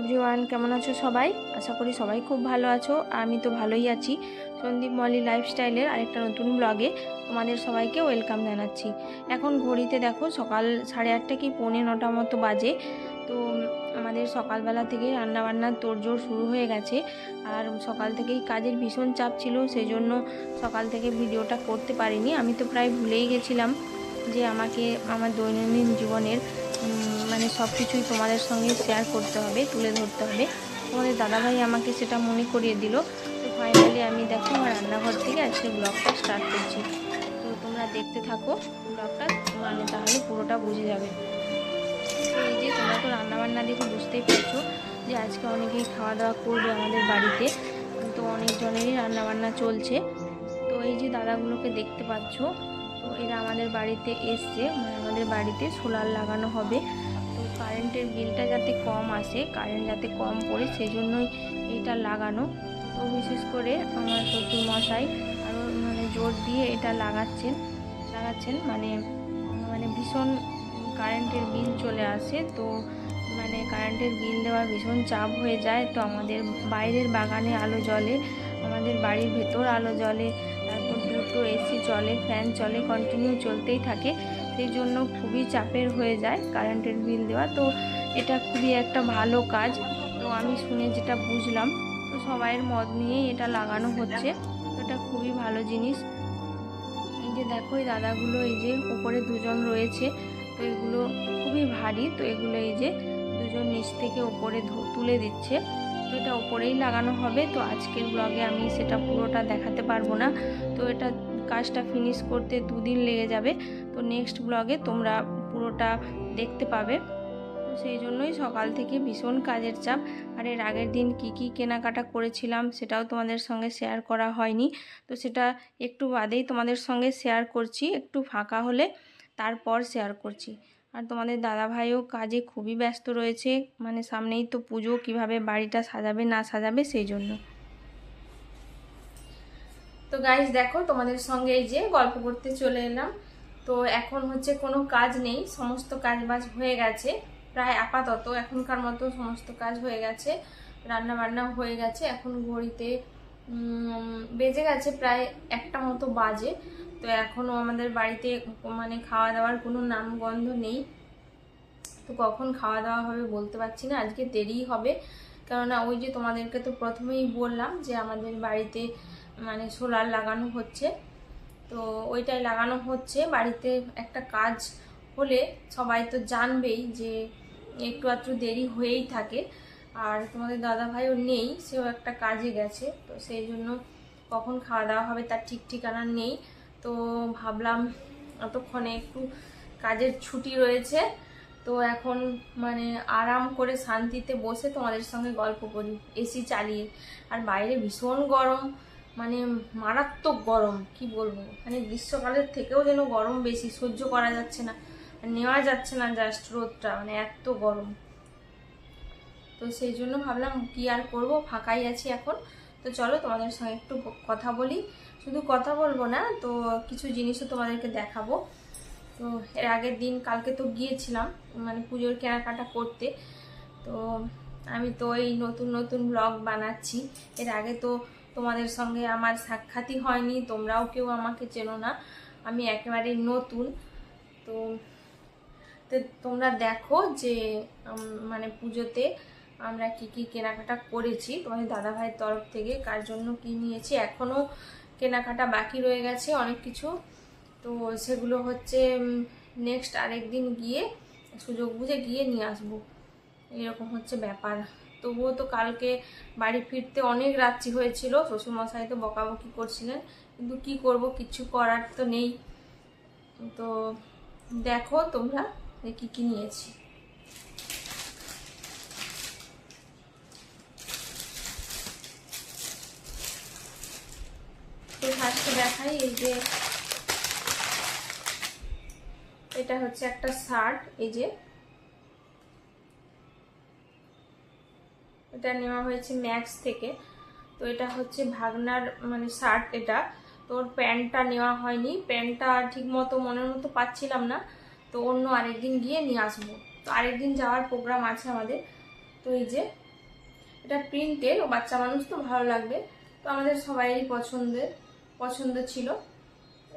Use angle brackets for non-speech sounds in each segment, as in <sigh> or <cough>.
Everyone কেমন আছো সবাই? আশা করি সবাই খুব ভালো আছো, আমি তো ভালোই আছি। সন্দীপ মলি লাইফস্টাইলের আরেকটা নতুন ব্লগে তোমাদের সবাইকে ওয়েলকাম জানাচ্ছি। এখন ঘড়িতে দেখো সকাল সাড়ে আটটা কি পৌনে নটা মতো বাজে। তো আমাদের সকালবেলা থেকে রান্নাবান্নার তোড়জোড় শুরু হয়ে গেছে। আর সকাল থেকেই কাজের ভীষণ চাপ ছিল সেই জন্য সকাল থেকে ভিডিওটা করতে পারিনি। আমি তো প্রায় ভুলেই গেছিলাম যে আমাকে আমার দৈনন্দিন জীবনের মানে সব কিছুই তোমাদের সঙ্গে শেয়ার করতে হবে, তুলে ধরতে হবে। তোমাদের দাদাভাই আমাকে সেটা মনে করিয়ে দিল। তো ফাইনালি আমি দেখো আমার রান্নাঘর থেকে আজকে ব্লগটা স্টার্ট করছি। তো তোমরা দেখতে থাকো ব্লগটা মানে তাহলে পুরোটা বুঝে যাবে। তো এই যে তোমরা তো রান্নাবান্না দেখে বুঝতেই পারছ যে আজকে অনেকেই খাওয়া দাওয়া করবে আমাদের বাড়িতে। তো অনেকজনেরই রান্নাবান্না চলছে। তো এই যে দাদাগুলোকে দেখতে পাচ্ছ, তো এরা আমাদের বাড়িতে এসছে। মানে আমাদের বাড়িতে সোলার লাগানো হবে। কারেন্টের বিলটা যাতে কম আসে, কারেন্ট যাতে কম পড়ে সেই জন্যই এইটা লাগানো। তো বিশেষ করে আমার শ্বশুর মশাই আরও মানে জোর দিয়ে এটা লাগাচ্ছেন লাগাচ্ছেন। মানে মানে ভীষণ কারেন্টের বিল চলে আসে, তো মানে কারেন্টের বিল দেওয়া ভীষণ চাপ হয়ে যায়। তো আমাদের বাইরের বাগানে আলো জ্বলে, আমাদের বাড়ির ভেতর আলো জ্বলে, তারপর দুটো এসি চলে, ফ্যান চলে কন্টিনিউ চলতেই থাকে। সেই জন্য খুবই চাপের হয়ে যায় কারেন্টের বিল দেওয়া। তো এটা খুবই একটা ভালো কাজ। তো আমি শুনে যেটা বুঝলাম, তো সবাইয়ের মত নিয়েই এটা লাগানো হচ্ছে। এটা খুবই ভালো জিনিস। এই যে দেখো, এই দাদাগুলো এই যে উপরে দুজন রয়েছে, তো এগুলো খুবই ভারী। তো এগুলো এই যে দুজন নিচ থেকে ওপরে তুলে দিচ্ছে। তো এটা ওপরেই লাগানো হবে। তো আজকের ব্লগে আমি সেটা পুরোটা দেখাতে পারব না। তো এটা কাজটা ফিনিশ করতে দুদিন লেগে যাবে। তো নেক্সট ব্লগে তোমরা পুরোটা দেখতে পাবে। তো সেই জন্যই সকাল থেকে ভীষণ কাজের চাপ। আর এর আগের দিন কি কি কেনাকাটা করেছিলাম সেটাও তোমাদের সঙ্গে শেয়ার করা হয়নি। তো সেটা একটু বাদেই তোমাদের সঙ্গে শেয়ার করছি, একটু ফাঁকা হলে তারপর শেয়ার করছি। আর তোমাদের দাদাভাইও কাজে খুবই ব্যস্ত রয়েছে মানে সামনেই তো পুজো, কীভাবে বাড়িটা সাজাবে না সাজাবে সেই জন্য। তো গাইজ দেখো তোমাদের সঙ্গে এই যে গল্প করতে চলে এলাম। তো এখন হচ্ছে কোনো কাজ নেই, সমস্ত কাজ বাজ হয়ে গেছে, প্রায় আপাতত এখনকার মতো সমস্ত কাজ হয়ে গেছে রান্না বান্না হয়ে গেছে, এখন ঘড়িতে বেজে গেছে প্রায় একটা মতো বাজে। তো এখনও আমাদের বাড়িতে মানে খাওয়া দাওয়ার কোনো নামগন্ধ নেই। তো কখন খাওয়া দাওয়া হবে বলতে পারছি না, আজকে দেরিই হবে। কেননা ওই যে তোমাদেরকে তো প্রথমেই বললাম যে আমাদের বাড়িতে মানে সোলার লাগানো হচ্ছে। তো ওইটাই লাগানো হচ্ছে। বাড়িতে একটা কাজ হলে সবাই তো জানবেই যে একটু আধটু দেরি হয়েই থাকে। আর তোমাদের দাদা ভাইও নেই, সেও একটা কাজে গেছে। তো সেই জন্য কখন খাওয়া দাওয়া হবে তার ঠিক ঠিকানা নেই। তো ভাবলাম অতক্ষণে একটু কাজের ছুটি রয়েছে। তো এখন মানে আরাম করে শান্তিতে বসে তোমাদের সঙ্গে গল্প করি, এসি চালিয়ে। আর বাইরে ভীষণ গরম। মানে মারাত্মক গরম, কি বলব? মানে গ্রীষ্মকালের থেকেও যেন গরম বেশি, সহ্য করা যাচ্ছে না। নেওয়া যাচ্ছে না জাস্ট রোদটা মানে এত গরম। তো সেই জন্য ভাবলাম কি আর করব, ফাঁকাই আছি এখন। তো চলো তোমাদের সঙ্গে একটু কথা বলি। শুধু কথা বলব না, তো কিছু জিনিসও তোমাদেরকে দেখাবো। তো এর আগের দিন, কালকে তো গিয়েছিলাম মানে পুজোর কেনাকাটা করতে। তো আমি তো এই নতুন নতুন ব্লগ বানাচ্ছি। এর আগে তো তোমাদের সঙ্গে আমার সাক্ষাৎই হয়নি, তোমরাও কেউ আমাকে চেনো না। আমি একেবারে নতুন। তো তোমরা দেখো যে মানে পুজোতে আমরা কি কি কেনাকাটা করেছি, তোমাদের দাদাভাইয়ের তরফ থেকে, কার জন্য কি নিয়েছি এখনও কেনাকাটা বাকি রয়ে গেছে অনেক কিছু। তো সেগুলো হচ্ছে নেক্সট আরেক দিন গিয়ে সুযোগ বুঝে গিয়ে নিয়ে আসব। এরকম হচ্ছে ব্যাপার। তবুও তো কালকে বাড়ি ফিরতে অনেক রাত্রি হয়েছিল, শ্বশুরমশাই তো বকাবকি করছিলেন। কিন্তু কি করব, কিছু করার তো নেই। তো দেখো তোমরা কি কি নিয়েছি। তো ফার্স্টে দেখাই এই যে, এটা হচ্ছে একটা শার্ট, এই যে এটা নেওয়া হয়েছে ম্যাক্স থেকে। তো এটা হচ্ছে ভাগনার মানে শার্ট এটা। তো ওর প্যান্টটা নেওয়া হয়নি। প্যান্টটা ঠিক মতো মনের মতো পাচ্ছিলাম না। তো অন্য আরেকদিন গিয়ে নিয়ে আসব। তো আরেকদিন যাওয়ার প্রোগ্রাম আছে আমাদের। তো এই যে, এটা প্রিন্টের ও বাচ্চা মানুষ তো, ভালো লাগবে। তো আমাদের সবাইয়েরই পছন্দের, পছন্দ ছিল।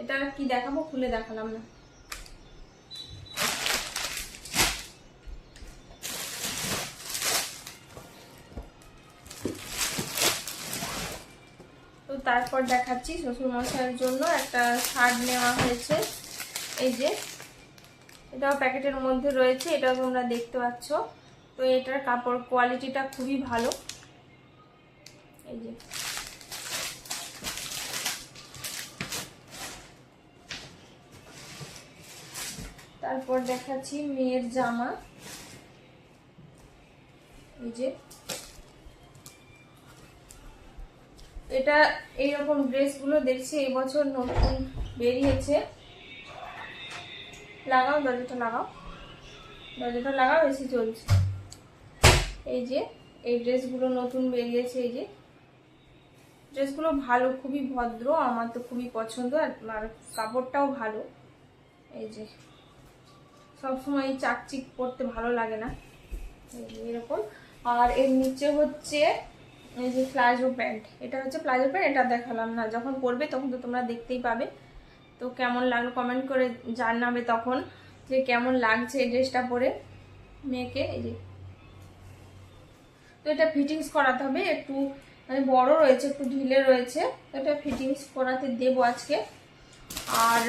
এটা কি দেখাবো? খুলে দেখালাম না। তারপর দেখাচ্ছি শ্বশুর মশাইয়ের জন্য একটা শার্ট নেওয়া হয়েছে। এই যে, এটাও প্যাকেটের মধ্যে রয়েছে, এটাও তোমরা দেখতে পাচ্ছ। তো এটার কাপড় কোয়ালিটিটা খুবই ভালো। এই যে। তারপর দেখাচ্ছি মেয়ের জামা। এই যে। এটা এইরকম ড্রেসগুলো দেখছি, এই বছর নতুন বেরিয়েছে। লাগাও, দরজাটা লাগাও। দরজাটা লাগাও এসি চলছে। এই যে, এই ড্রেসগুলো নতুন বেরিয়েছে, এই যে। ড্রেসগুলো ভালো, খুবই ভদ্র, আমার তো খুবই পছন্দ, আর কাপড়টাও ভালো। এই যে, সবসময় চাকচিক পরতে ভালো লাগে না। এরকম। আর এর নিচে হচ্ছে এই যে প্লাজো প্যান্ট, এটা হচ্ছে প্লাজো প্যান্ট, এটা দেখালাম না। যখন পরবে তখন তো তোমরা দেখতেই পাবে। তো কেমন লাগল কমেন্ট করে জানাবে তখন যে কেমন লাগছে এই ড্রেসটা পরে মেয়েকে, এই যে। তো এটা ফিটিংস করাতে হবে, একটু মানে বড় রয়েছে, একটু ঢিলে রয়েছে। তো এটা ফিটিংস করাতে দেবো আজকে। আর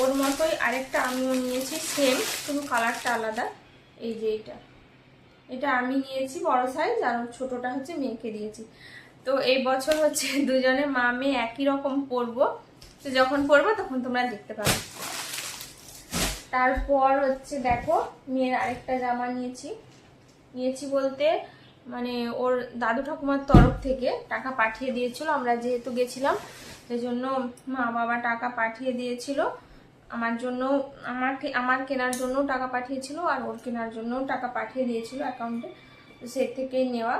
ওর মতোই আরেকটা আমিও নিয়েছি সেম শুধু কালারটা আলাদা। এই যে এটা। এটা আমি নিয়েছি, বড় সাইজ আর ছোটোটা হচ্ছে মেয়েকে দিয়েছি। তো এই বছর হচ্ছে <laughs> দুজনে মা মেয়ে একই রকম পরবো। তো যখন পরবো তখন তোমরা দেখতে পাবে। তারপর হচ্ছে দেখো, মেয়ের আরেকটা জামা নিয়েছি। নিয়েছি বলতে মানে ওর দাদু ঠাকুমার তরফ থেকে টাকা পাঠিয়ে দিয়েছিল। আমরা যেহেতু গেছিলাম সেই জন্য মা বাবা টাকা পাঠিয়ে দিয়েছিল। আমার জন্য, আমাকে, আমার কেনার জন্য টাকা পাঠিয়েছিল আর ওর কেনার জন্য টাকা পাঠিয়ে দিয়েছিল অ্যাকাউন্টে সে থেকেই নেওয়া।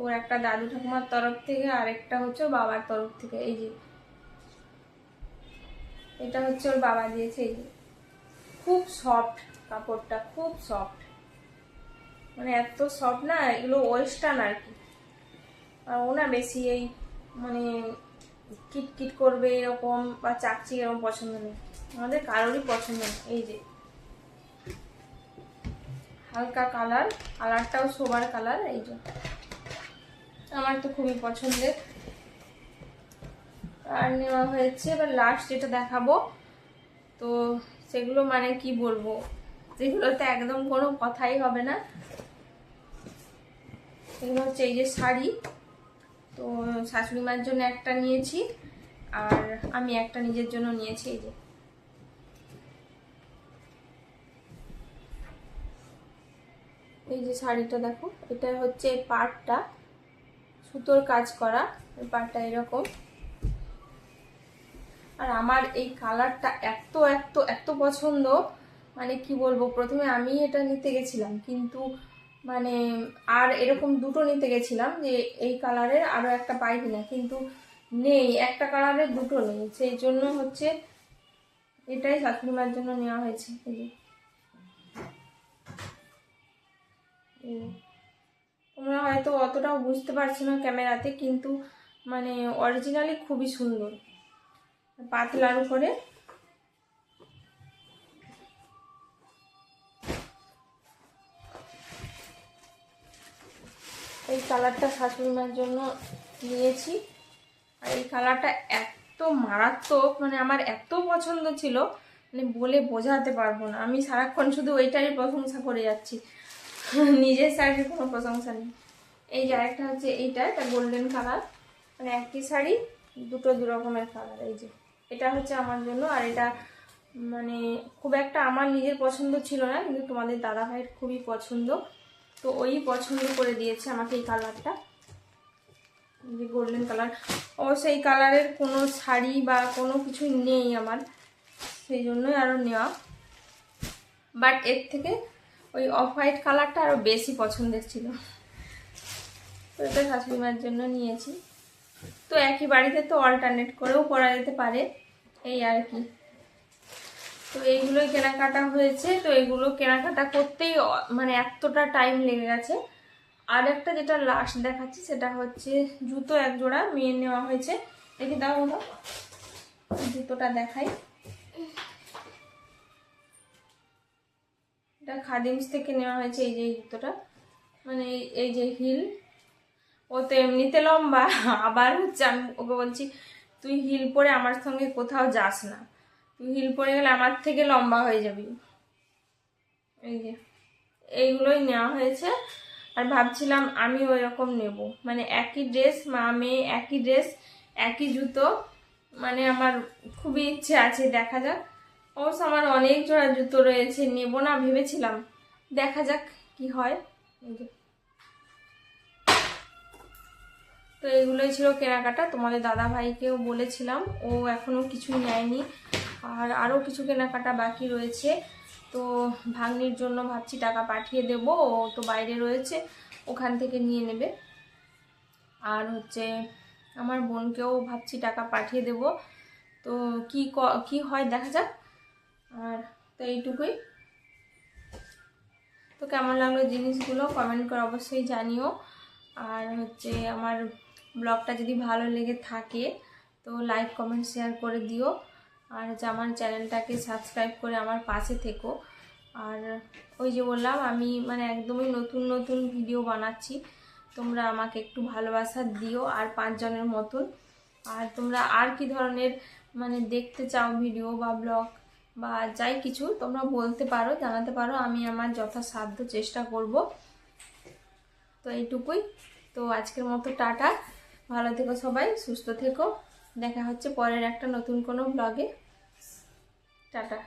ওর একটা দাদু ঠাকুমার তরফ থেকে আর একটা হচ্ছে বাবার তরফ থেকে, এই যে। এটা হচ্ছে ওর বাবা দিয়েছে, এই যে। খুব সফট কাপড়টা, খুব সফট মানে এত সফট না, এগুলো ওয়েস্টার্ন আর কি। আর ও না বেশি এই মানে কিটকিট করবে এরকম বা চাকচি এরকম পছন্দ নেই। আমাদের কারোরই পছন্দ নেই, এই যে। হালকা কালার, কালারটাও সোবার কালার, এই যে। আমার তো খুবই পছন্দের। আর নেওয়া হয়েছে, এবার লাস্ট যেটা দেখাবো, তো সেগুলো মানে কি বলব? সেগুলোতে একদম কোনো কথাই হবে না। এগুলো হচ্ছে এই যে শাড়ি। তো শাশুড়ি মার জন্য একটা নিয়েছি, আর আমি একটা নিজের জন্য নিয়েছি এই যে। এই যে শাড়িটা দেখো, এটা হচ্ছে পাটটা, সুতোর কাজ করা পাটটা এরকম। আর আমার এই কালারটা এত এত এত পছন্দ মানে কি বলব, প্রথমে আমি এটা নিতে গেছিলাম, কিন্তু মানে আর এরকম দুটো নিতে গেছিলাম যে এই কালারের আরও একটা পাই কিনা কিন্তু নেই, একটা কালারের দুটো নেই, সেই জন্য হচ্ছে এটাই শাশুড়ি মার জন্য নেওয়া হয়েছে। তোমরা হয়তো অতটাও বুঝতে পারছ না ক্যামেরাতে, কিন্তু মানে অরিজিনালি খুবই সুন্দর পাতলার উপরে এই কালারটা শাশুড়ি জন্য নিয়েছি। আর এই কালারটা এত মারাত্মক মানে আমার এত পছন্দ ছিল মানে বলে বোঝাতে পারব না। আমি সারাক্ষণ শুধু ওইটারই প্রশংসা করে যাচ্ছি। নিজের শাড়ির কোনো প্রশংসা নেই। এই যে আরেকটা হচ্ছে এইটা, এটা গোল্ডেন কালার মানে একই শাড়ি, দুটো দু রকমের কালার এই যে। এটা হচ্ছে আমার জন্য, আর এটা মানে খুব একটা আমার নিজের পছন্দ ছিল না, কিন্তু তোমাদের দাদা ভাইয়ের খুবই পছন্দ। তো ওই পছন্দ করে দিয়েছে আমাকে এই কালারটা। যে গোল্ডেন কালার অবশ্য এই কালারের কোনো শাড়ি বা কোনো কিছু নেই আমার, সেই জন্যই আরও নেওয়া। বাট এর থেকে ওই অফ হোয়াইট কালারটা আরও বেশি পছন্দের ছিল। তো এটা শাশুড়ি মার জন্য নিয়েছি। তো একই বাড়িতে তো অল্টারনেট করেও পরা যেতে পারে, এই আর কি। তো এইগুলোই কেনাকাটা হয়েছে, তো এগুলো কেনাকাটা করতেই মানে এতটা টাইম লেগে গেছে। আর একটা যেটা লাস্ট দেখাচ্ছি, সেটা হচ্ছে জুতো এক জোড়া মেয়ে নেওয়া হয়েছে। দেখি দাও হলো জুতোটা দেখাই। এটা খাদিমস থেকে নেওয়া হয়েছে, এই যে জুতোটা। মানে এই- যে হিল। ও তো এমনিতে লম্বা, আবার হচ্ছে আমি ওকে বলছি, তুই হিল পরে আমার সঙ্গে কোথাও যাস না। হিল পরে গেলে আমার থেকে লম্বা হয়ে যাবি। এই যে, এইগুলোই নেওয়া হয়েছে। আর ভাবছিলাম আমি ওই রকম নেব। মানে একই ড্রেস, মা, মেয়ে, একই ড্রেস, একই জুতো। মানে আমার খুবই ইচ্ছে আছে, দেখা যাক। অবশ্য আমার অনেক জোড়া জুতো রয়েছে, নেব না ভেবেছিলাম। দেখা যাক কি হয়। তো এগুলোই ছিল কেনাকাটা। তোমাদের দাদা ভাইকেও বলেছিলাম, ও এখনও কিছুই নেয়নি। আর আরও কিছু কেনাকাটা বাকি রয়েছে। তো ভাগ্নির জন্য ভাবছি টাকা পাঠিয়ে দেব। ও তো বাইরে রয়েছে, ওখান থেকে নিয়ে নেবে। আর হচ্ছে আমার বোনকেও ভাবছি টাকা পাঠিয়ে দেব। তো কি ক- হয় দেখা যাক। আর তো এইটুকুই। তো কেমন লাগল জিনিসগুলো কমেন্ট করে অবশ্যই জানিও। আর হচ্ছে আমার ব্লগটা যদি ভালো লেগে থাকে, তো লাইক, কমেন্ট, শেয়ার করে দিও। আর হচ্ছে আমার চ্যানেলটাকে সাবস্ক্রাইব করে আমার পাশে থেকো। আর ওই যে বললাম, আমি মানে একদমই নতুন নতুন ভিডিও বানাচ্ছি। তোমরা আমাকে একটু ভালোবাসা দিও আর পাঁচজনের মতন। আর তোমরা আর কি ধরনের মানে দেখতে চাও ভিডিও বা ব্লগ বা যাই কিছু, তোমরা বলতে পারো, জানাতে পারো। আমি আমার যথাসাধ্য চেষ্টা করব। তো এইটুকুই। তো আজকের মতো টাটা। ভালো থেকো সবাই, সুস্থ থেকো। দেখা হচ্ছে পরের একটা নতুন কোনো ব্লগে টাটা।